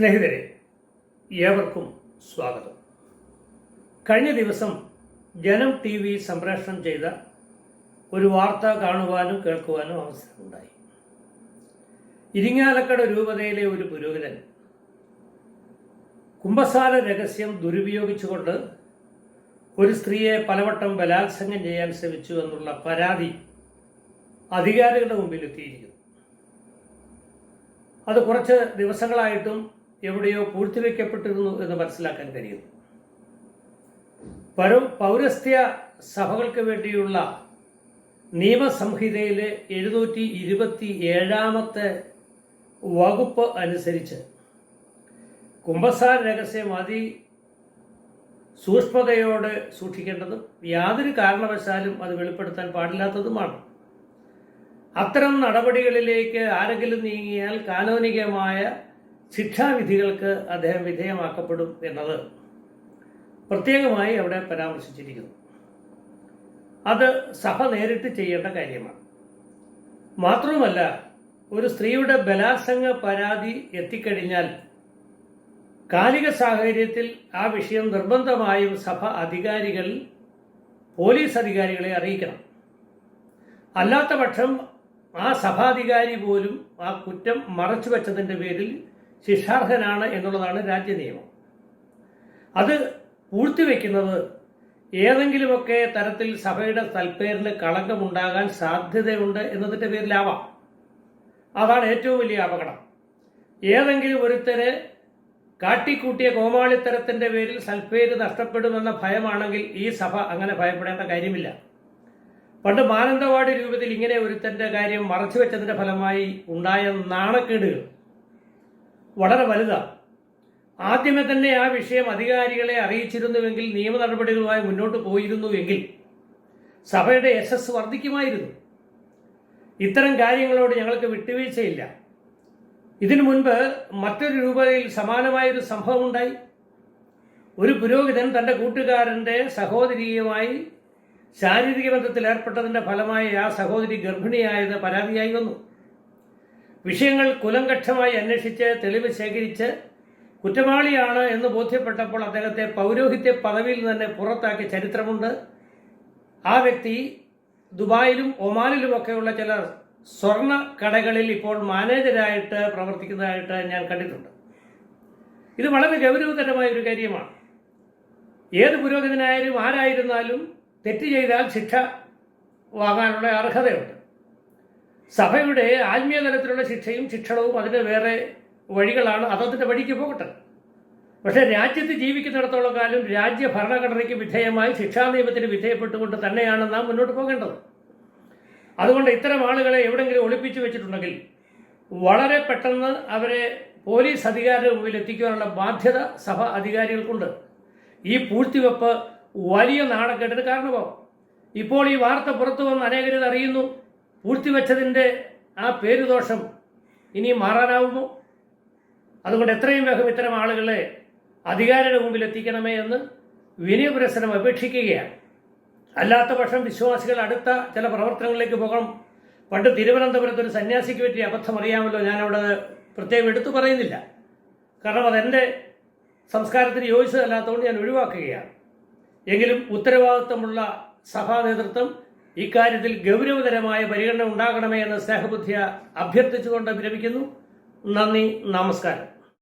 സ്നേഹിതരെ ഏവർക്കും സ്വാഗതം. കഴിഞ്ഞ ദിവസം ജനം ടി വി സംപ്രേഷണം ചെയ്ത ഒരു വാർത്ത കാണുവാനും കേൾക്കുവാനും അവസരമുണ്ടായി. ഇരിങ്ങാലക്കട രൂപതയിലെ ഒരു പുരോഹിതൻ കുംഭസാര രഹസ്യം ദുരുപയോഗിച്ചുകൊണ്ട് ഒരു സ്ത്രീയെ പലവട്ടം ബലാത്സംഗം ചെയ്യാൻ ശ്രമിച്ചു എന്നുള്ള പരാതി അധികാരികളുടെ മുമ്പിൽ എത്തിയിരിക്കുന്നു. അത് കുറച്ച് ദിവസങ്ങളായിട്ടും എവിടെയോ പൂഴ്ത്തിവെക്കപ്പെട്ടിരുന്നു എന്ന് മനസ്സിലാക്കാൻ കഴിയുന്നു. പരം പൗരസ്ത്യ സഭകൾക്ക് വേണ്ടിയുള്ള നിയമസംഹിതയിലെ എഴുന്നൂറ്റി ഇരുപത്തി ഏഴാമത്തെ വകുപ്പ് അനുസരിച്ച് കുംഭസാര രഹസ്യം അതി സൂക്ഷ്മതയോടെ സൂക്ഷിക്കേണ്ടതും യാതൊരു കാരണവശാലും അത് വെളിപ്പെടുത്താൻ പാടില്ലാത്തതുമാണ്. അത്തരം നടപടികളിലേക്ക് ആരെങ്കിലും നീങ്ങിയാൽ കാനോനികമായ ശിക്ഷാവിധികൾക്ക് അദ്ദേഹം വിധേയമാക്കപ്പെടും എന്നത് പ്രത്യേകമായി അവിടെ പരാമർശിച്ചിരിക്കുന്നു. അത് സഭ നേരിട്ട് ചെയ്യേണ്ട കാര്യമാണ്. മാത്രവുമല്ല ഒരു സ്ത്രീയുടെ ബലാത്സംഗ പരാതി എത്തിക്കഴിഞ്ഞാൽ കാലിക സാഹചര്യത്തിൽ ആ വിഷയം നിർബന്ധമായും സഭ അധികാരികൾ പോലീസ് അധികാരികളെ അറിയിക്കണം. അല്ലാത്ത പക്ഷം ആ സഭാധികാരി പോലും ആ കുറ്റം മറച്ചു വെച്ചതിന്റെ പേരിൽ ശിക്ഷാർഹനാണ് എന്നുള്ളതാണ് രാജ്യനിയമം അത് പൂഴ്ത്തിവെക്കുന്നത് ഏതെങ്കിലുമൊക്കെ തരത്തിൽ സഭയുടെ തൽപ്പേരിന് കളങ്കമുണ്ടാകാൻ സാധ്യതയുണ്ട് എന്നതിന്റെ പേരിലാവാം. അതാണ് ഏറ്റവും വലിയ അപകടം. ഏതെങ്കിലും ഒരുത്തര് കാട്ടിക്കൂട്ടിയ കോമാളിത്തരത്തിന്റെ പേരിൽ സൽപ്പേര് നഷ്ടപ്പെടുമെന്ന ഭയമാണെങ്കിൽ ഈ സഭ അങ്ങനെ ഭയപ്പെടേണ്ട കാര്യമില്ല. പണ്ട് മാനന്തവാടി രൂപത്തിൽ ഇങ്ങനെ ഒരുത്തന്റെ കാര്യം മറച്ചു വെച്ചതിന്റെ ഫലമായി ഉണ്ടായ നാണക്കേടുകൾ. വളരെ വലുതാണ് ആദ്യമേ തന്നെ ആ വിഷയം അധികാരികളെ അറിയിച്ചിരുന്നുവെങ്കിൽ നിയമ നടപടികളുമായി മുന്നോട്ട് പോയിരുന്നുവെങ്കിൽ സഭയുടെ യശസ് വർദ്ധിക്കുമായിരുന്നു. ഇത്തരം കാര്യങ്ങളോട് ഞങ്ങൾക്ക് വിട്ടുവീഴ്ചയില്ല. ഇതിനു മുൻപ് മറ്റൊരു രൂപതയിൽ സമാനമായൊരു സംഭവം ഉണ്ടായി ഒരു പുരോഹിതൻ തന്റെ കൂട്ടുകാരന്റെ സഹോദരിയുമായി ശാരീരിക ബന്ധത്തിൽ ഏർപ്പെട്ടതിന്റെ ഫലമായി ആ സഹോദരി ഗർഭിണിയായത് പരാതിയായി വന്നു. വിഷയങ്ങൾ കുലങ്കക്ഷമായി അന്വേഷിച്ച് തെളിവ് ശേഖരിച്ച് കുറ്റവാളിയാണ് എന്ന് ബോധ്യപ്പെട്ടപ്പോൾ അദ്ദേഹത്തെ പൗരോഹിത്യ പദവിയിൽ തന്നെ പുറത്താക്കിയ ചരിത്രമുണ്ട്. ആ വ്യക്തി ദുബായിലും ഒമാനിലുമൊക്കെയുള്ള ചില സ്വർണ കടകളിൽ ഇപ്പോൾ മാനേജരായിട്ട് പ്രവർത്തിക്കുന്നതായിട്ട് ഞാൻ കണ്ടിട്ടുണ്ട്. ഇത് വളരെ ഗൗരവതരമായ ഒരു കാര്യമാണ്. ഏത് പുരോഗതിനായാലും ആരായിരുന്നാലും തെറ്റ് ചെയ്താൽ ശിക്ഷ വാങ്ങാനുള്ള അർഹതയുണ്ട്. സഭയുടെ ആത്മീയ തലത്തിലുള്ള ശിക്ഷയും ശിക്ഷണവും അതിന് വേറെ വഴികളാണ് അതതിന്റെ വഴിക്ക് പോകട്ടെ. പക്ഷേ രാജ്യത്ത് ജീവിക്കുന്നിടത്തോളം കാലം രാജ്യ ഭരണഘടനയ്ക്ക് വിധേയമായി ശിക്ഷാ നിയമത്തിന് വിധേയപ്പെട്ടുകൊണ്ട് തന്നെയാണ് നാം മുന്നോട്ട് പോകേണ്ടത്. അതുകൊണ്ട് ഇത്തരം ആളുകളെ എവിടെങ്കിലും ഒളിപ്പിച്ചു വെച്ചിട്ടുണ്ടെങ്കിൽ വളരെ പെട്ടെന്ന് അവരെ പോലീസ് അധികാരിയുടെ മുമ്പിൽ എത്തിക്കുവാനുള്ള ബാധ്യത സഭ അധികാരികൾക്കുണ്ട്. ഈ പൂഴ്ത്തിവെപ്പ് വലിയ നാണക്കേടിന് കാരണമാവും. ഇപ്പോൾ ഈ വാർത്ത പുറത്തു വന്ന് അനേകരിത് അറിയുന്നു. പൂഴ്ത്തിവെച്ചതിന്റെ ആ പേരുദോഷം ഇനി മാറാനാവുമോ? അതുകൊണ്ട് എത്രയും വേഗം ഇത്തരം ആളുകളെ അധികാരിയുടെ മുമ്പിൽ എത്തിക്കണമേ എന്ന് വിനയപുരസരം അപേക്ഷിക്കുകയാണ്. അല്ലാത്ത പക്ഷം വിശ്വാസികൾ അടുത്ത ചില പ്രവർത്തനങ്ങളിലേക്ക് പോകണം. പണ്ട് തിരുവനന്തപുരത്ത് ഒരു സന്യാസിക്ക് പറ്റിയ അബദ്ധം അറിയാമല്ലോ ഞാനവിടെ പ്രത്യേകം എടുത്തു പറയുന്നില്ല. കാരണം അതെന്റെ സംസ്കാരത്തിന് യോജിച്ചതല്ലാത്തതുകൊണ്ട് ഞാൻ ഒഴിവാക്കുകയാണ്. എങ്കിലും ഉത്തരവാദിത്വമുള്ള സഭാ നേതൃത്വം ഇക്കാര്യത്തിൽ ഗൗരവതരമായ പരിഗണന ഉണ്ടാകണമേ എന്ന് സ്നേഹബുദ്ധിയ അഭ്യർത്ഥിച്ചുകൊണ്ട് വിരമിക്കുന്നു നന്ദി നമസ്കാരം.